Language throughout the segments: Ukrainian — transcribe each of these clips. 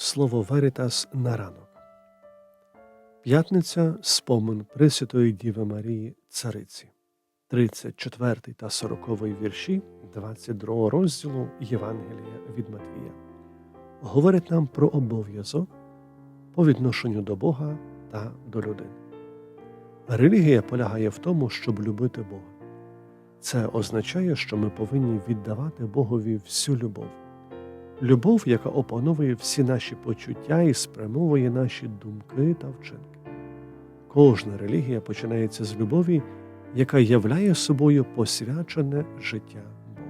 Слово Веритас на ранок. П'ятниця спомин Пресвятої Діви Марії Цариці. 34 та 40 вірші 22 розділу Євангелія від Матвія говорять нам про обов'язок по відношенню до Бога та до людини. Релігія полягає в тому, щоб любити Бога. Це означає, що ми повинні віддавати Богові всю любов. Любов, яка опановує всі наші почуття і спрямовує наші думки та вчинки. Кожна релігія починається з любові, яка являє собою посвячене життя Богу.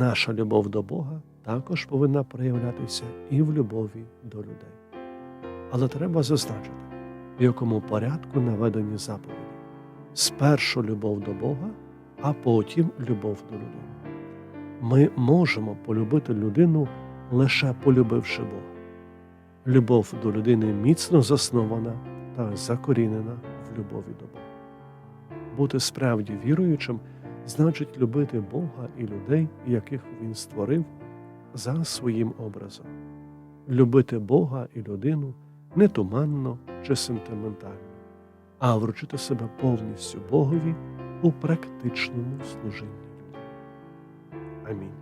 Наша любов до Бога також повинна проявлятися і в любові до людей. Але треба зазначити, в якому порядку наведені заповіді. Спершу любов до Бога, а потім любов до людини. Ми можемо полюбити людину лише полюбивши Бога. Любов до людини міцно заснована та закорінена в любові до Бога. Бути справді віруючим значить любити Бога і людей, яких Він створив за своїм образом, любити Бога і людину не туманно чи сентиментально, а вручити себе повністю Богові у практичному служінні I mean.